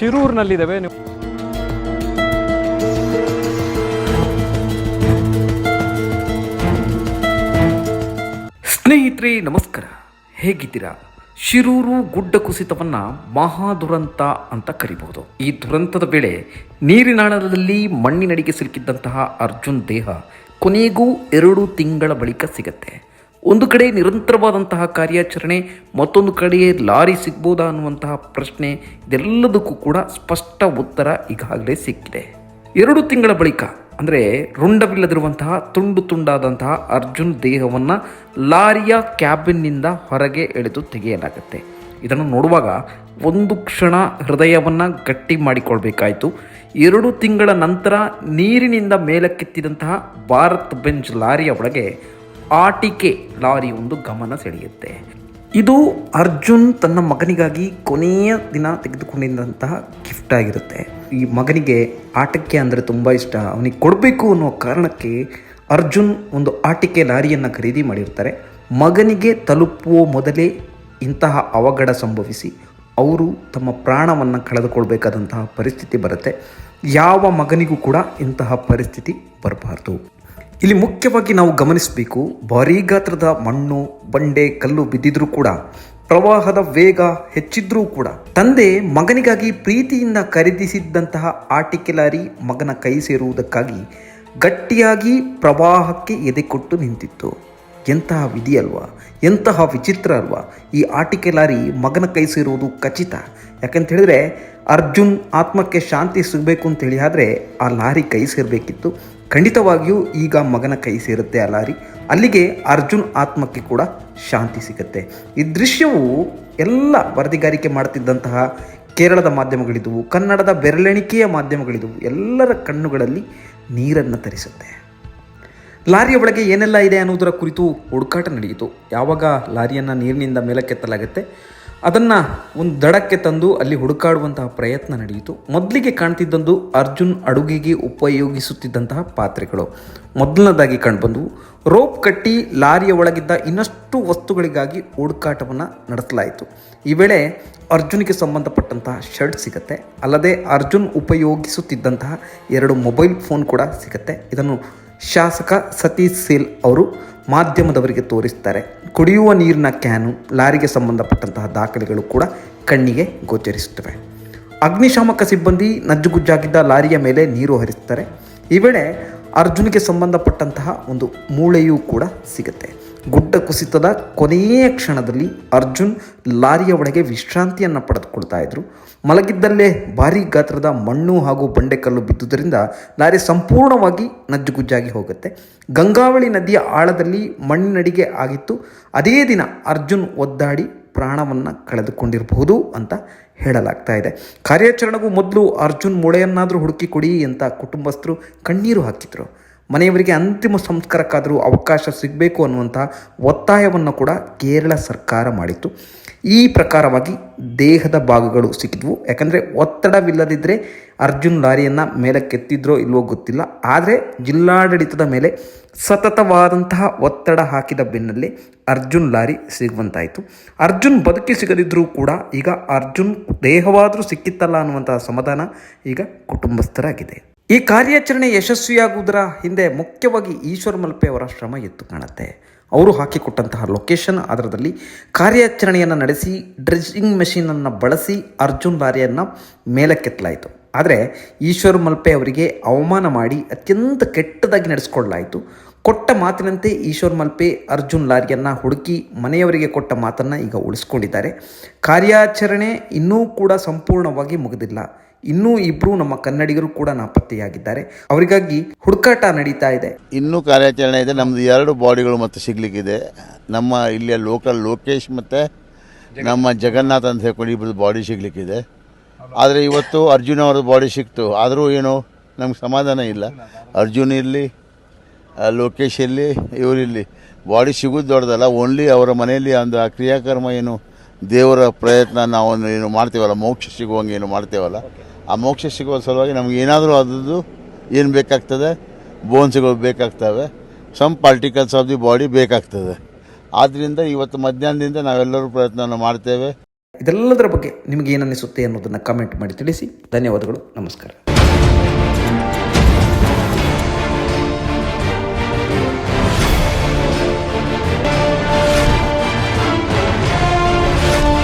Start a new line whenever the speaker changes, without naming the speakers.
ಶಿರೂರಿನಲ್ಲಿದ್ದೇವೆ. ನೀವು
ಸ್ನೇಹಿತರೆ, ನಮಸ್ಕಾರ. ಹೇಗಿದ್ದೀರಾ? ಶಿರೂರು ಗುಡ್ಡ ಕುಸಿತವನ್ನ ಮಹಾದುರಂತ ಅಂತ ಕರಿಬಹುದು. ಈ ದುರಂತದ ವೇಳೆ ನೀರಿನಾಳದಲ್ಲಿ ಮಣ್ಣಿನಡಿಗೆ ಸಿಲುಕಿದ್ದಂತಹ ಅರ್ಜುನ್ ದೇಹ ಕೊನೆಗೂ ಎರಡು ತಿಂಗಳ ಬಳಿಕ ಸಿಗತ್ತೆ. ಒಂದು ಕಡೆ ನಿರಂತರವಾದಂತಹ ಕಾರ್ಯಾಚರಣೆ, ಮತ್ತೊಂದು ಕಡೆ ಲಾರಿ ಸಿಗ್ಬೋದಾ ಅನ್ನುವಂತಹ ಪ್ರಶ್ನೆ, ಇದೆಲ್ಲದಕ್ಕೂ ಕೂಡ ಸ್ಪಷ್ಟ ಉತ್ತರ ಈಗಾಗಲೇ ಸಿಕ್ಕಿದೆ. ಎರಡು ತಿಂಗಳ ಬಳಿಕ, ಅಂದರೆ ರುಂಡವಿಲ್ಲದಿರುವಂತಹ ತುಂಡು ತುಂಡಾದಂತಹ ಅರ್ಜುನ್ ದೇಹವನ್ನು ಲಾರಿಯ ಕ್ಯಾಬಿನ್ನಿಂದ ಹೊರಗೆ ಎಳೆದು ತೆಗೆಯಲಾಗುತ್ತೆ. ಇದನ್ನು ನೋಡುವಾಗ ಒಂದು ಕ್ಷಣ ಹೃದಯವನ್ನು ಗಟ್ಟಿ ಮಾಡಿಕೊಳ್ಬೇಕಾಯಿತು. ಎರಡು ತಿಂಗಳ ನಂತರ ನೀರಿನಿಂದ ಮೇಲಕ್ಕೆತ್ತಿದಂತಹ ಭಾರತ್ ಬೆಂಚ್ ಲಾರಿಯ ಒಳಗೆ ಆಟಿಕೆ ಲಾರಿ ಒಂದು ಗಮನ ಸೆಳೆಯುತ್ತೆ. ಇದು ಅರ್ಜುನ್ ತನ್ನ ಮಗನಿಗಾಗಿ ಕೊನೆಯ ದಿನ ತೆಗೆದುಕೊಂಡಿದ್ದಂತಹ ಗಿಫ್ಟ್ ಆಗಿರುತ್ತೆ. ಈ ಮಗನಿಗೆ ಆಟಕ್ಕೆ ಅಂದರೆ ತುಂಬ ಇಷ್ಟ. ಅವನಿಗೆ ಕೊಡಬೇಕು ಅನ್ನೋ ಕಾರಣಕ್ಕೆ ಅರ್ಜುನ್ ಒಂದು ಆಟಿಕೆ ಲಾರಿಯನ್ನು ಖರೀದಿ ಮಾಡಿರ್ತಾರೆ. ಮಗನಿಗೆ ತಲುಪುವ ಮೊದಲೇ ಇಂತಹ ಅವಘಡ ಸಂಭವಿಸಿ ಅವರು ತಮ್ಮ ಪ್ರಾಣವನ್ನು ಕಳೆದುಕೊಳ್ಬೇಕಾದಂತಹ ಪರಿಸ್ಥಿತಿ ಬರುತ್ತೆ. ಯಾವ ಮಗನಿಗೂ ಕೂಡ ಇಂತಹ ಪರಿಸ್ಥಿತಿ ಬರಬಾರ್ದು. ಇಲ್ಲಿ ಮುಖ್ಯವಾಗಿ ನಾವು ಗಮನಿಸಬೇಕು, ಭಾರೀ ಗಾತ್ರದ ಮಣ್ಣು, ಬಂಡೆ, ಕಲ್ಲು ಬಿದ್ದಿದ್ರೂ ಕೂಡ, ಪ್ರವಾಹದ ವೇಗ ಹೆಚ್ಚಿದ್ರೂ ಕೂಡ. ತಂದೆ ಮಗನಿಗಾಗಿ ಪ್ರೀತಿಯಿಂದ ಖರೀದಿಸಿದ್ದಂತಹ ಆಟಿಕೆ ಲಾರಿ ಮಗನ ಕೈ ಸೇರುವುದಕ್ಕಾಗಿ ಗಟ್ಟಿಯಾಗಿ ಪ್ರವಾಹಕ್ಕೆ ಎದೆ ಕೊಟ್ಟು ನಿಂತಿತ್ತು. ಎಂತಹ ವಿಧಿ ಅಲ್ವಾ? ಎಂತಹ ವಿಚಿತ್ರ ಅಲ್ವಾ? ಈ ಆಟಿಕೆ ಲಾರಿ ಮಗನ ಕೈ ಸೇರುವುದು ಖಚಿತ. ಯಾಕಂತ ಹೇಳಿದ್ರೆ ಅರ್ಜುನ್ ಆತ್ಮಕ್ಕೆ ಶಾಂತಿ ಸಿಗಬೇಕು ಅಂತೇಳಿ ಆದರೆ ಆ ಲಾರಿ ಕೈ ಸೇರಬೇಕಿತ್ತು. ಖಂಡಿತವಾಗಿಯೂ ಈಗ ಮಗನ ಕೈ ಸೇರುತ್ತೆ ಆ ಲಾರಿ ಅಲ್ಲಿಗೆ ಅರ್ಜುನ್ ಆತ್ಮಕ್ಕೆ ಕೂಡ ಶಾಂತಿ ಸಿಗುತ್ತೆ. ಈ ದೃಶ್ಯವು ಎಲ್ಲ ವರದಿಗಾರಿಕೆ ಮಾಡ್ತಿದ್ದಂತಹ ಕೇರಳದ ಮಾಧ್ಯಮಗಳಿದ್ದವು ಕನ್ನಡದ ಬೆರಳೆಣಿಕೆಯ ಮಾಧ್ಯಮಗಳಿದ್ದವು ಎಲ್ಲರ ಕಣ್ಣುಗಳಲ್ಲಿ ನೀರನ್ನು ತರಿಸುತ್ತೆ. ಲಾರಿಯ ಒಳಗೆ ಏನೆಲ್ಲ ಇದೆ ಅನ್ನೋದರ ಕುರಿತು ಹುಡುಕಾಟ ನಡೆಯಿತು. ಯಾವಾಗ ಲಾರಿಯನ್ನು ನೀರಿನಿಂದ ಮೇಲಕ್ಕೆತ್ತಲಾಗುತ್ತೆ? ಅದನ್ನು ಒಂದು ದಡಕ್ಕೆ ತಂದು ಅಲ್ಲಿ ಹುಡುಕಾಡುವಂತಹ ಪ್ರಯತ್ನ ನಡೆಯಿತು. ಮೊದಲಿಗೆ ಕಾಣ್ತಿದ್ದಂದು ಅರ್ಜುನ್ ಅಡುಗೆಗೆ ಉಪಯೋಗಿಸುತ್ತಿದ್ದಂತಹ ಪಾತ್ರೆಗಳು. ಮೊದಲನೇದಾಗಿ ಕಂಡುಬಂದು, ರೋಪ್ ಕಟ್ಟಿ ಲಾರಿಯ ಒಳಗಿದ್ದ ಇನ್ನಷ್ಟು ವಸ್ತುಗಳಿಗಾಗಿ ಹುಡುಕಾಟವನ್ನು ನಡೆಸಲಾಯಿತು. ಈ ವೇಳೆ ಅರ್ಜುನಿಗೆ ಸಂಬಂಧಪಟ್ಟಂತಹ ಶರ್ಟ್ ಸಿಗುತ್ತೆ. ಅಲ್ಲದೆ ಅರ್ಜುನ್ ಉಪಯೋಗಿಸುತ್ತಿದ್ದಂತಹ ಎರಡು ಮೊಬೈಲ್ ಫೋನ್ ಕೂಡ ಸಿಗುತ್ತೆ. ಇದನ್ನು ಶಾಸಕ ಸತೀಶ್ ಸೇಲ್ ಅವರು ಮಾಧ್ಯಮದವರಿಗೆ ತೋರಿಸ್ತಾರೆ. ಕುಡಿಯುವ ನೀರಿನ ಕ್ಯಾನು ಲಾರಿಗೆ ಸಂಬಂಧಪಟ್ಟಂತಹ ದಾಖಲೆಗಳು ಕೂಡ ಕಣ್ಣಿಗೆ ಗೋಚರಿಸುತ್ತವೆ. ಅಗ್ನಿಶಾಮಕ ಸಿಬ್ಬಂದಿ ನಜ್ಜುಗುಜ್ಜಾಗಿದ್ದ ಲಾರಿಯ ಮೇಲೆ ನೀರು ಹರಿಸ್ತಾರೆ. ಈ ವೇಳೆ ಅರ್ಜುನ್ಗೆ ಸಂಬಂಧಪಟ್ಟಂತಹ ಒಂದು ಮೂಳೆಯೂ ಕೂಡ ಸಿಗುತ್ತೆ. ಗುಡ್ಡ ಕುಸಿತದ ಕೊನೆಯ ಕ್ಷಣದಲ್ಲಿ ಅರ್ಜುನ್ ಲಾರಿಯ ಒಳಗೆ ವಿಶ್ರಾಂತಿಯನ್ನು ಪಡೆದುಕೊಳ್ತಾ ಇದ್ರು. ಮಲಗಿದ್ದಲ್ಲೇ ಭಾರೀ ಗಾತ್ರದ ಮಣ್ಣು ಹಾಗೂ ಬಂಡೆಕಲ್ಲು ಬಿದ್ದುದರಿಂದ ಲಾರಿ ಸಂಪೂರ್ಣವಾಗಿ ನಜ್ಜುಗುಜ್ಜಾಗಿ ಹೋಗುತ್ತೆ. ಗಂಗಾವಳಿ ನದಿಯ ಆಳದಲ್ಲಿ ಮಣ್ಣಿನಡಿಗೆ ಆಗಿತ್ತು. ಅದೇ ದಿನ ಅರ್ಜುನ್ ಒದ್ದಾಡಿ ಪ್ರಾಣವನ್ನು ಕಳೆದುಕೊಂಡಿರಬಹುದು ಅಂತ ಹೇಳಲಾಗ್ತಾ ಇದೆ. ಕಾರ್ಯಾಚರಣೆಗೂ ಮೊದಲು ಅರ್ಜುನ್ ಮೂಳೆಯನ್ನಾದರೂ ಹುಡುಕಿ ಕೊಡಿ ಅಂತ ಕುಟುಂಬಸ್ಥರು ಕಣ್ಣೀರು ಹಾಕಿದ್ರು. ಮನೆಯವರಿಗೆ ಅಂತಿಮ ಸಂಸ್ಕಾರಕ್ಕಾದರೂ ಅವಕಾಶ ಸಿಗಬೇಕು ಅನ್ನುವಂಥ ಒತ್ತಾಯವನ್ನು ಕೂಡ ಕೇರಳ ಸರ್ಕಾರ ಮಾಡಿತ್ತು. ಈ ಪ್ರಕಾರವಾಗಿ ದೇಹದ ಭಾಗಗಳು ಸಿಕ್ಕಿದ್ವು. ಯಾಕಂದರೆ ಒತ್ತಡವಿಲ್ಲದಿದ್ದರೆ ಅರ್ಜುನ್ ಲಾರಿಯನ್ನು ಮೇಲಕ್ಕೆತ್ತಿದ್ರೋ ಇಲ್ವೋ ಗೊತ್ತಿಲ್ಲ. ಆದರೆ ಜಿಲ್ಲಾಡಳಿತದ ಮೇಲೆ ಸತತವಾದಂತಹ ಒತ್ತಡ ಹಾಕಿದ ಬೆನ್ನಲ್ಲೇ ಅರ್ಜುನ್ ಲಾರಿ ಸಿಗುವಂತಾಯಿತು. ಅರ್ಜುನ್ ಬದುಕಿ ಸಿಗದಿದ್ದರೂ ಕೂಡ ಈಗ ಅರ್ಜುನ್ ದೇಹವಾದರೂ ಸಿಕ್ಕಿತ್ತಲ್ಲ ಅನ್ನುವಂತಹ ಸಮಾಧಾನ ಈಗ ಕುಟುಂಬಸ್ಥರಾಗಿದೆ. ಈ ಕಾರ್ಯಾಚರಣೆ ಯಶಸ್ವಿಯಾಗುವುದರ ಹಿಂದೆ ಮುಖ್ಯವಾಗಿ ಈಶ್ವರ್ ಮಲ್ಪೆ ಅವರ ಶ್ರಮ ಎತ್ತು ಕಾಣುತ್ತೆ. ಅವರು ಹಾಕಿಕೊಟ್ಟಂತಹ ಲೊಕೇಶನ್ ಆಧಾರದಲ್ಲಿ ಕಾರ್ಯಾಚರಣೆಯನ್ನು ನಡೆಸಿ ಡ್ರೆಸ್ಸಿಂಗ್ ಮೆಷಿನನ್ನು ಬಳಸಿ ಅರ್ಜುನ್ ಲಾರಿಯನ್ನು ಮೇಲಕ್ಕೆತ್ತಲಾಯಿತು. ಆದರೆ ಈಶ್ವರ್ ಮಲ್ಪೆ ಅವರಿಗೆ ಅವಮಾನ ಮಾಡಿ ಅತ್ಯಂತ ಕೆಟ್ಟದಾಗಿ ನಡೆಸ್ಕೊಳ್ಳಲಾಯಿತು. ಕೊಟ್ಟ ಮಾತಿನಂತೆ ಈಶ್ವರ್ ಮಲ್ಪೆ ಅರ್ಜುನ್ ಲಾರಿಯನ್ನು ಹುಡುಕಿ ಮನೆಯವರಿಗೆ ಕೊಟ್ಟ ಮಾತನ್ನು ಈಗ ಉಳಿಸ್ಕೊಂಡಿದ್ದಾರೆ. ಕಾರ್ಯಾಚರಣೆ ಇನ್ನೂ ಕೂಡ ಸಂಪೂರ್ಣವಾಗಿ ಮುಗಿದಿಲ್ಲ. ಇನ್ನೂ ಇಬ್ರು ನಮ್ಮ ಕನ್ನಡಿಗರು ಕೂಡ ನಾಪತ್ತೆಯಾಗಿದ್ದಾರೆ. ಅವರಿಗಾಗಿ ಹುಡುಕಾಟ ನಡೀತಾ ಇದೆ.
ಇನ್ನೂ ಕಾರ್ಯಾಚರಣೆ ಇದೆ. ನಮ್ಮದು ಎರಡು ಬಾಡಿಗಳು ಮತ್ತೆ ಸಿಗ್ಲಿಕ್ಕಿದೆ. ನಮ್ಮ ಇಲ್ಲಿಯ ಲೋಕಲ್ ಲೋಕೇಶ್ ಮತ್ತು ನಮ್ಮ ಜಗನ್ನಾಥ್ ಅಂತ ಹೇಳ್ಕೊಂಡು ಇಬ್ಬರದ್ದು ಬಾಡಿ ಸಿಗ್ಲಿಕ್ಕಿದೆ. ಆದರೆ ಇವತ್ತು ಅರ್ಜುನ್ ಅವ್ರದ್ದು ಬಾಡಿ ಸಿಕ್ತು. ಆದರೂ ಏನು ನಮ್ಗೆ ಸಮಾಧಾನ ಇಲ್ಲ. ಅರ್ಜುನ್ ಇರಲಿ ಲೋಕೇಶ್ ಇರಲಿ ಇವರಿರಲಿ ಬಾಡಿ ಸಿಗೋದು ದೊಡ್ಡದಲ್ಲ. ಓನ್ಲಿ ಅವರ ಮನೆಯಲ್ಲಿ ಒಂದು ಆ ಕ್ರಿಯಾಕರ್ಮ ಏನು ದೇವರ ಪ್ರಯತ್ನ ನಾವು ಏನು ಮಾಡ್ತೇವಲ್ಲ, ಮೋಕ್ಷ ಸಿಗುವಂಗೆ ಏನು ಮಾಡ್ತೇವಲ್ಲ. ಆ ಮೋಕ್ಷ ಸಿಗುವ ಸಲುವಾಗಿ ನಮಗೆ ಏನಾದರೂ ಆದದ್ದು ಏನು ಬೇಕಾಗ್ತದೆ? ಬೋನ್ಸ್ಗಳು ಬೇಕಾಗ್ತವೆ. Some particles of the body ಬೇಕಾಗ್ತದೆ. ಆದ್ದರಿಂದ ಇವತ್ತು ಮಧ್ಯಾಹ್ನದಿಂದ ನಾವೆಲ್ಲರೂ ಪ್ರಯತ್ನವನ್ನು ಮಾಡ್ತೇವೆ.
ಇದೆಲ್ಲದರ ಬಗ್ಗೆ ನಿಮಗೆ ಏನನ್ನಿಸುತ್ತೆ ಅನ್ನೋದನ್ನು ಕಮೆಂಟ್ ಮಾಡಿ ತಿಳಿಸಿ. ಧನ್ಯವಾದಗಳು. ನಮಸ್ಕಾರ.